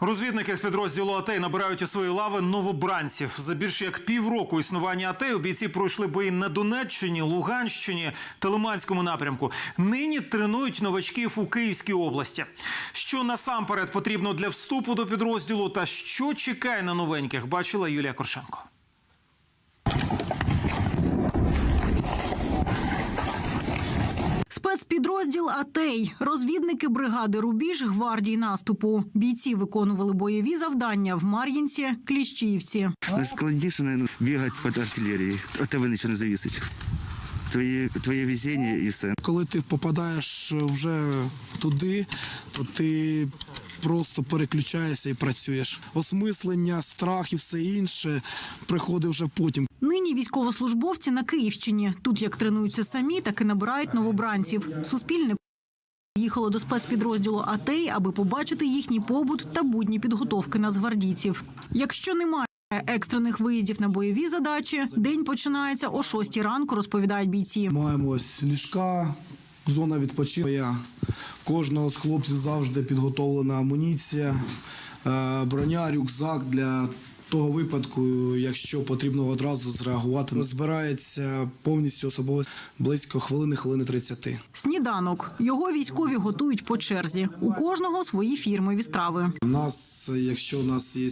Розвідники з підрозділу АТЕЙ набирають у свої лави новобранців. За більше як півроку існування АТЕЙ бійці пройшли бої на Донеччині, Луганщині та Лиманському напрямку. Нині тренують новачків у Київській області. Що насамперед потрібно для вступу до підрозділу та що чекає на новеньких, бачила Юлія Коршенко. Спецпідрозділ АТЕЙ, розвідники бригади Рубіж гвардії наступу. Бійці виконували бойові завдання в Мар'їнці, Кліщівці. Найскладніше, не бігати під артилерії, а тебе нічого не завісить. Твоє, твоє везіння і все. Коли ти попадаєш вже туди, то ти просто переключаєшся і працюєш. Осмислення, страх і все інше приходить вже потім. Нині військовослужбовці на Київщині. Тут як тренуються самі, так і набирають новобранців. Суспільне їхало до спецпідрозділу АТЕЙ, аби побачити їхній побут та будні підготовки нацгвардійців. Якщо немає екстрених виїздів на бойові задачі, день починається о 6 ранку, розповідають бійці. Маємо ось ліжка, зона відпочинку. Кожного з хлопців завжди підготовлена амуніція, е, броня, рюкзак для того випадку, якщо потрібно одразу зреагувати. Збирається повністю особово близько хвилини, хвилини 30. Сніданок його військові готують по черзі. У кожного свої фірмові страви. У нас, якщо у нас є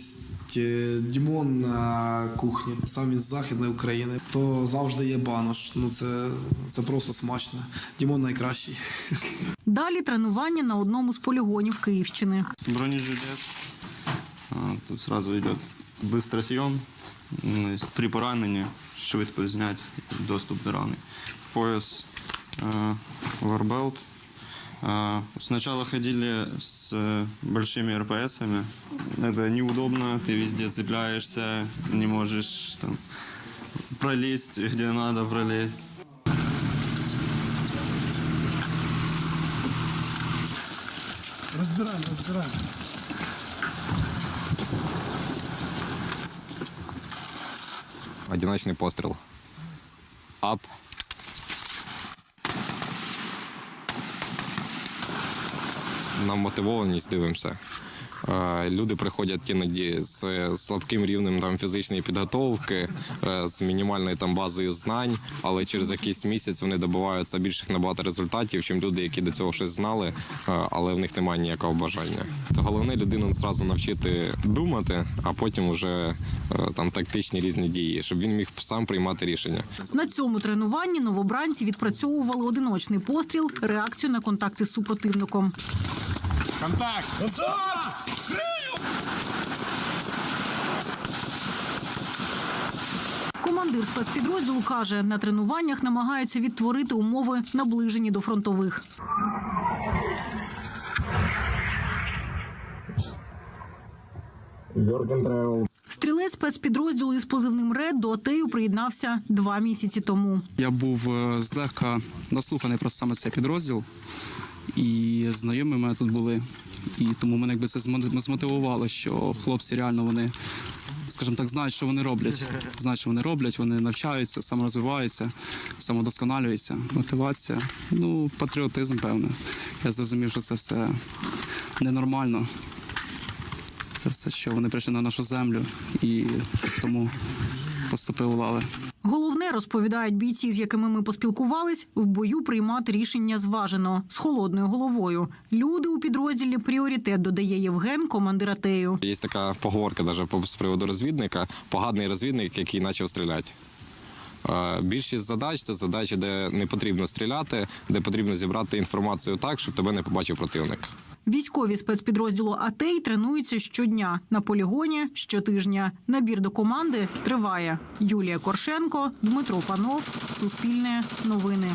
е, Дімон на кухні, сам він з Західної України, то завжди є банош. Ну це, це просто смачно. Дімон найкращий. Далі тренування на одному з полігонів Київщини. бронежилет. Тут сразу идет быстрый съем. Ну, есть При пораненні швидко зняти доступ до рани. Пояс, э, варбелт. А, Сначала ходили с э, большими РПСами. Это неудобно, ты везде цепляешься, не можешь там, пролезть, где надо пролезть. Розбираємо, розбираємо. Одиночний постріл. Ап. На мотивованість дивимося. Е, Люди приходять іноді з слабким рівнем там фізичної підготовки, е, з мінімальною там базою знань, але через якийсь місяць вони добиваються більших набагато результатів, чим люди, які до цього щось знали, е, але в них немає ніякого бажання. То головне людину зразу навчити думати, а потім вже там тактичні різні дії, щоб він міг сам приймати рішення. На цьому тренуванні новобранці відпрацьовували одиночний постріл, реакцію на контакти з супротивником. Командир спецпідрозділу каже, на тренуваннях намагаються відтворити умови, наближені до фронтових. Стрілець спецпідрозділу із позивним РЕД до АТЕЮ приєднався два місяці тому. Я був е, злегка наслуханий про саме цей підрозділ, і знайомі мене тут були. І тому мене якби це змотивувало, що хлопці реально вони, скажімо так, знають, що вони роблять. Знають, що вони роблять, вони навчаються, саморозвиваються, самодосконалюються. Мотивація, ну, патріотизм, певне. Я зрозумів, що це все ненормально. Це все, що вони прийшли на нашу землю і тому поступив у лави. Розповідають бійці, з якими ми поспілкувались, в бою приймати рішення зважено з холодною головою. Люди у підрозділі пріоритет додає Євген, командир АТЕЮ. Є така поговорка по- з приводу розвідника. Поганий розвідник, який почав стріляти. Е, Більшість задач це задачі, де не потрібно стріляти, де потрібно зібрати інформацію так, щоб тебе не побачив противник. Військові спецпідрозділу АТЕЙ тренуються щодня на полігоні щотижня. Набір до команди триває. Юлія Коршенко, Дмитро Панов, Суспільне новини.